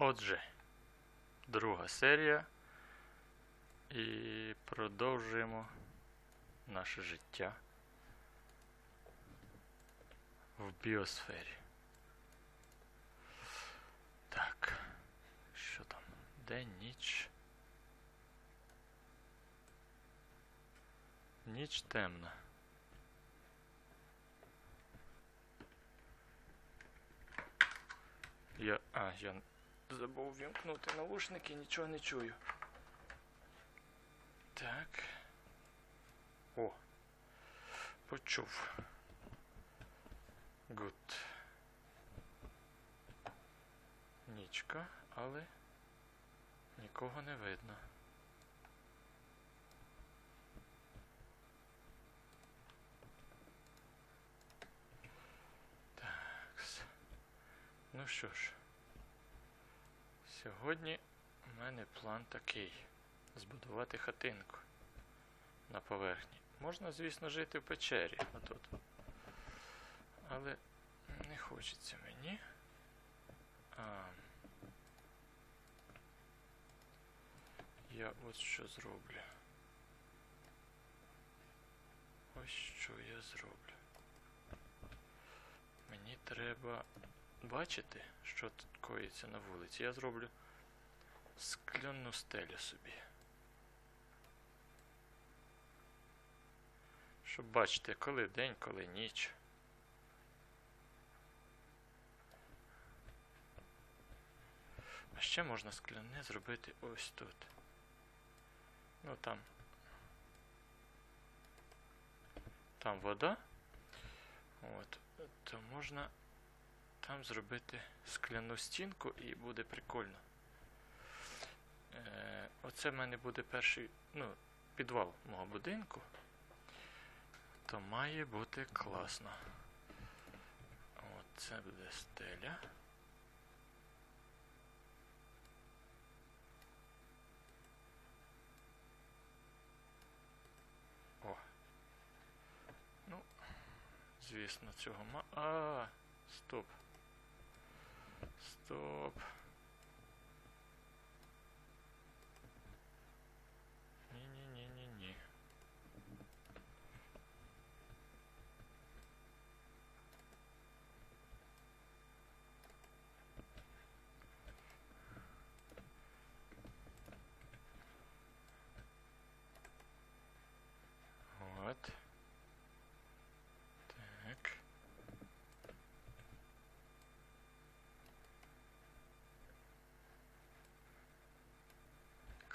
Отже, друга серія. І продовжуємо наше життя в біосфері. Так. Що там? День, ніч. Ніч темна. Я. А, я забув вімкнути навушники, нічого не чую. Так. О. Почув. Гуд. Нічка, але нікого не видно. Такс. Ну що ж, сьогодні у мене план такий: збудувати хатинку на поверхні. Можна, звісно, жити в печері отут. Але не хочеться мені. А, я от що зроблю. Ось що я зроблю. Мені треба бачити, що тут коїться на вулиці. Я зроблю скляну стелю собі. Щоб бачити, коли день, коли ніч. А ще можна скляне зробити ось тут. Ну там. Там вода. От. То можна там зробити скляну стінку і буде прикольно. Е, оце в мене буде перший, ну, підвал мого будинку. То має бути класно. От це буде стеля. О. Ну, звісно, цього ма. А, стоп. Стоп.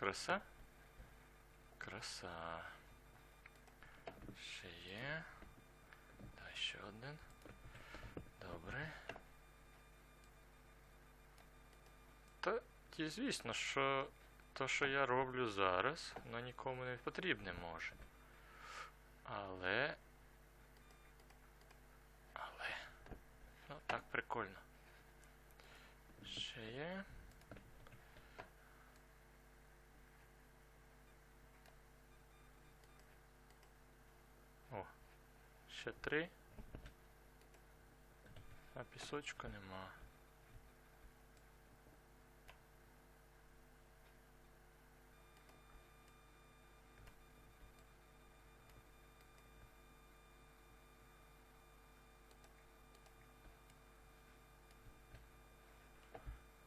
Краса? Краса. Ще є. Та ще один. Добре. Та, ті, звісно, що то, що я роблю зараз, воно нікому не потрібне може. Але. Але. Ну, так прикольно. Ще є. О, ще три. А пісочку нема.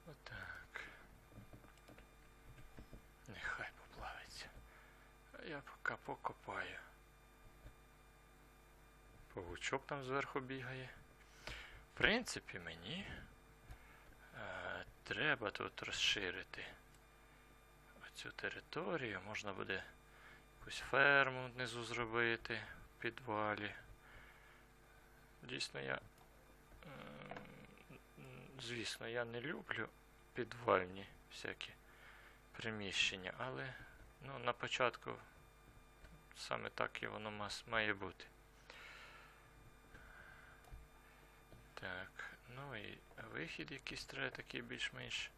Отак. Нехай поплавиться. Я поки покопаю. Павучок там зверху бігає. В принципі, мені е, треба тут розширити оцю територію. Можна буде якусь ферму внизу зробити в підвалі. Дійсно, я. ем, Звісно, я не люблю підвальні всякі приміщення, але ну, на початку саме так і воно має бути. Так, ну і вихід якийсь треба такий більш-менш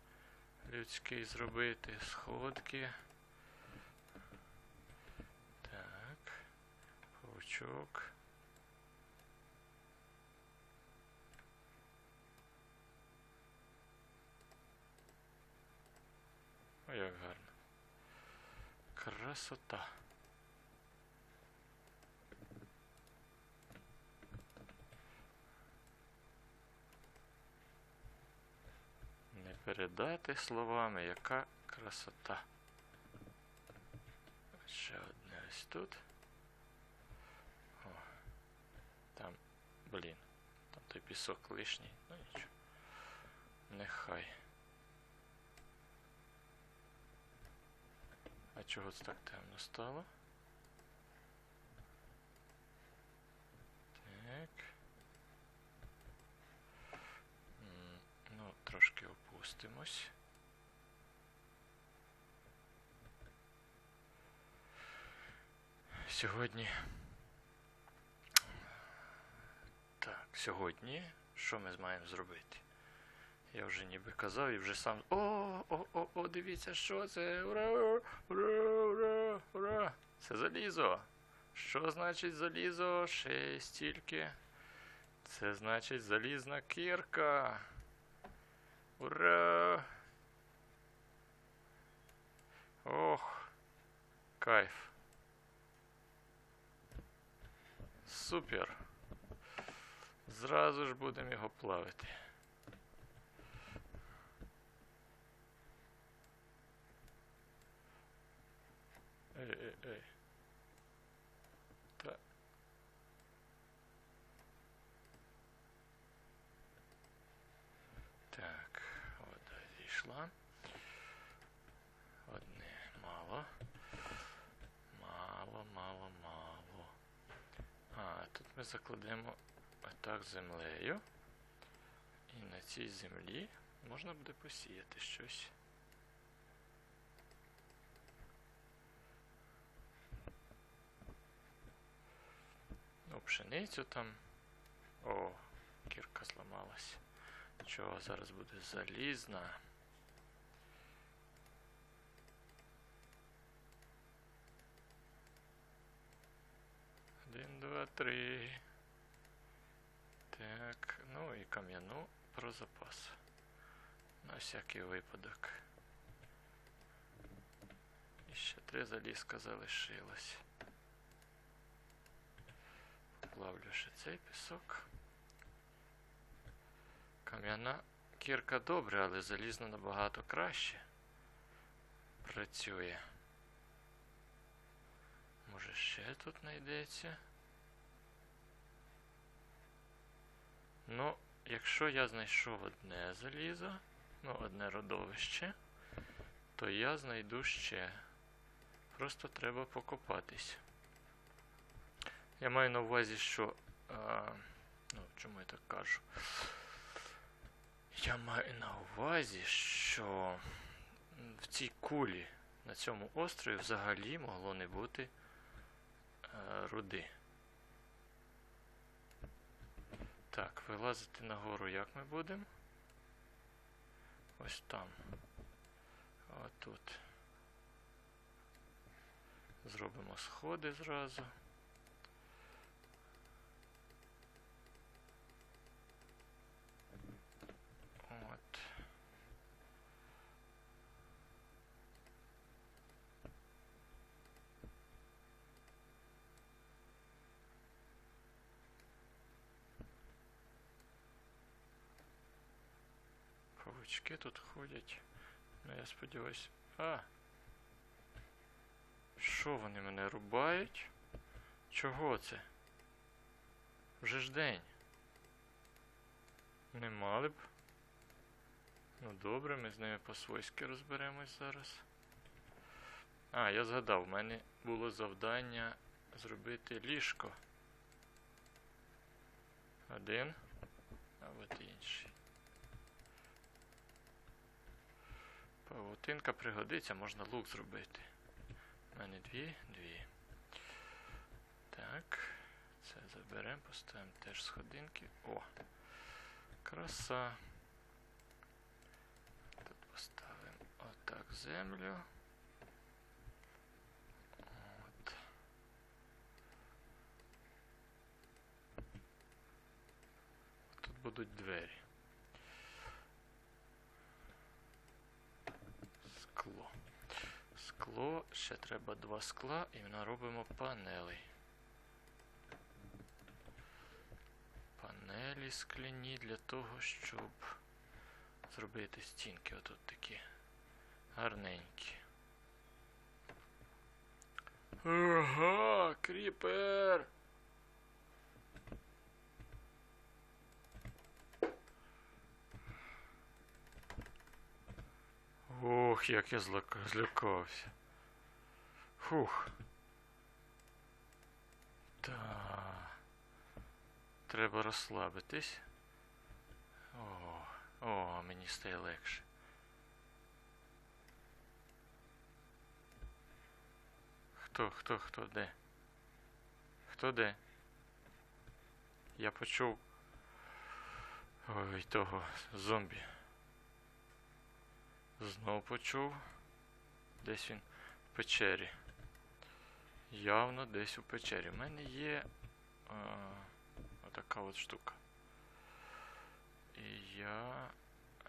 людський зробити. Сходки. Так. Паучок. як гарно. Красота. Не передати словами, яка красота. Ще одне ось тут. О, там, блін, там той пісок лишній, ну нічого. Нехай. А чого це так темно стало? Так. М, Ну, трошки опустимось. Сьогодні. Так, сьогодні що ми маємо зробити? Я вже ніби казав і вже сам. О, о, о, о, дивіться, що це. Ура! Ура! Ура! Ура! Це залізо. Що значить залізо? Ще стільки. Це значить залізна кірка. Ура! Ох, кайф. Супер. Зразу ж будемо його плавити. Ей, ей, ей. Та. Так, вода зійшла. Одне мало. Мало, мало, мало. А, тут ми закладемо отак землею. І на цій землі можна буде посіяти щось. Ну, пшеницю там. О, кірка зламалась. Чого зараз буде залізна. Один, два, три. Так, ну і кам'яну про запас. На всякий випадок. І ще три залізка залишилось. Плавлю ще цей пісок. Кам'яна кірка добре, але залізна набагато краще працює. Може ще тут знайдеться? Ну, якщо я знайшов одне залізо, ну, одне родовище, то я знайду ще. Просто треба покопатись. Я маю на увазі, що. А, ну, чому я так кажу? Я маю на увазі, що в цій кулі на цьому острові взагалі могло не бути е, руди. Так, вилазити нагору як ми будемо? Ось там. Отут. Зробимо сходи зразу. От. Павучки тут ходять. Ну, я сподіваюсь. А! Що вони мене рубають? Чого це? Вже ж день. Не мали б. Ну добре, ми з ними по-свойськи розберемось зараз. А, я згадав, в мене було завдання зробити ліжко. Один, а от інший. Павутинка пригодиться, можна лук зробити. У мене дві, дві. Так, це заберемо, поставимо теж сходинки. О! Краса. Тут поставимо отак землю. Тут будуть двері. Скло. Ще треба два скла і наробимо панелей. Панелі скляні для того, щоб зробити стінки отут такі гарненькі. Ага, кріпер. Ох, як я злякався. Фух. Та. Треба розслабитись. О, о, мені стає легше. Хто, хто, хто, де? Хто де? Я почув. Ой, того зомбі. Знов почув. Десь він в печері. Явно десь у печері. У мене є а, отака от штука. І я.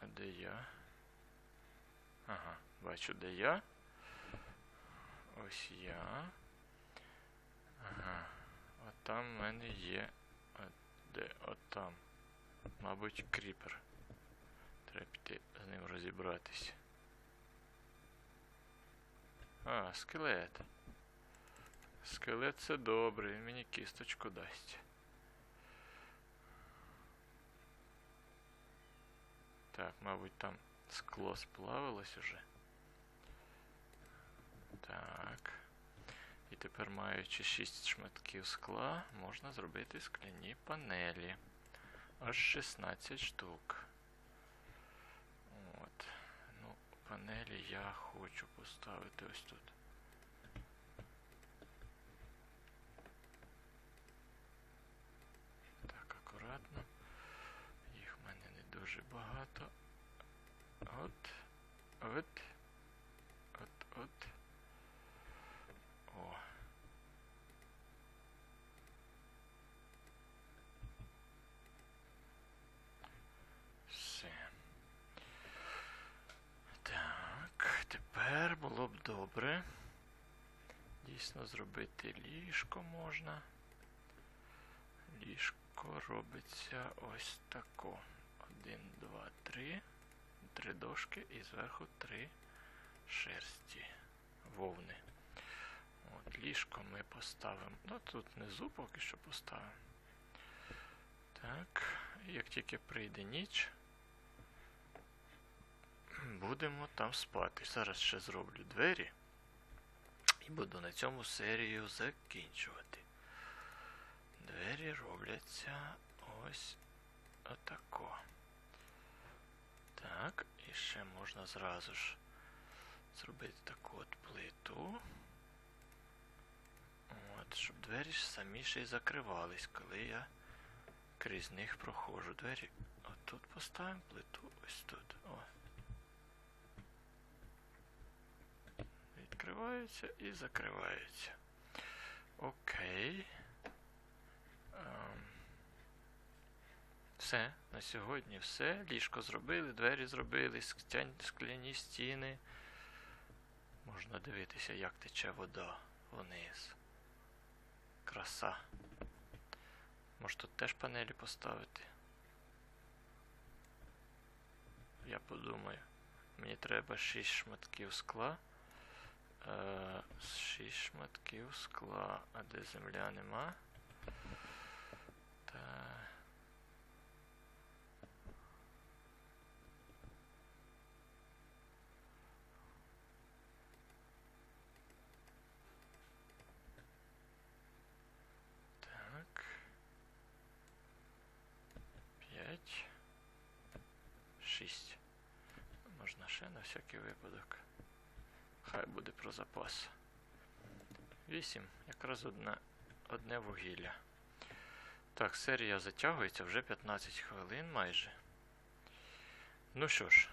А де я? Ага, бачу, де я. Ось я. Ага. От там в мене є. А де? От там. Мабуть, кріпер. Треба піти з ним розібратися. А, скелет. Скелет це добре, він мені кісточку дасть. Так, мабуть, там скло сплавилось уже. Так. І тепер, маючи 6 шматків скла, можна зробити скляні панелі. Аж 16 штук. От. Ну, панелі я хочу поставити ось тут. Так, акуратно. Їх в мене не багато. От. От. От, от. О. Все. Так, тепер було б добре. Дійсно зробити ліжко можна. Ліжко робиться ось тако. Один, два, три. Три дошки і зверху три шерсті вовни. От, ліжко ми поставимо. Ну, тут внизу поки що поставимо. Так, як тільки прийде ніч, будемо там спати. Зараз ще зроблю двері і буду на цьому серію закінчувати. Двері робляться ось отако. Так, і ще можна зразу ж зробити таку от плиту. От, щоб двері самі ще й закривались, коли я крізь них проходжу. Двері отут поставимо плиту, ось тут. О. Відкриваються і закриваються. Окей. Ем. Все, на сьогодні все. Ліжко зробили, двері зробили, скляні, стіни. Можна дивитися, як тече вода вниз. Краса. Може тут теж панелі поставити? Я подумаю. Мені треба 6 шматків скла. Е, 6 шматків скла, а де земля нема. Та... Так. П'ять. Шість. Можна ще на всякий випадок. Хай буде про запас. Вісім. Якраз одне, одне вугілля. Так, серія затягується вже 15 хвилин майже. Ну що ж,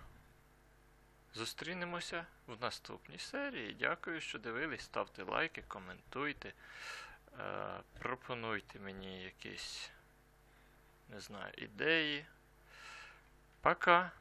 зустрінемося в наступній серії. Дякую, що дивились. Ставте лайки, коментуйте. Е, пропонуйте мені якісь, не знаю, ідеї. Пока!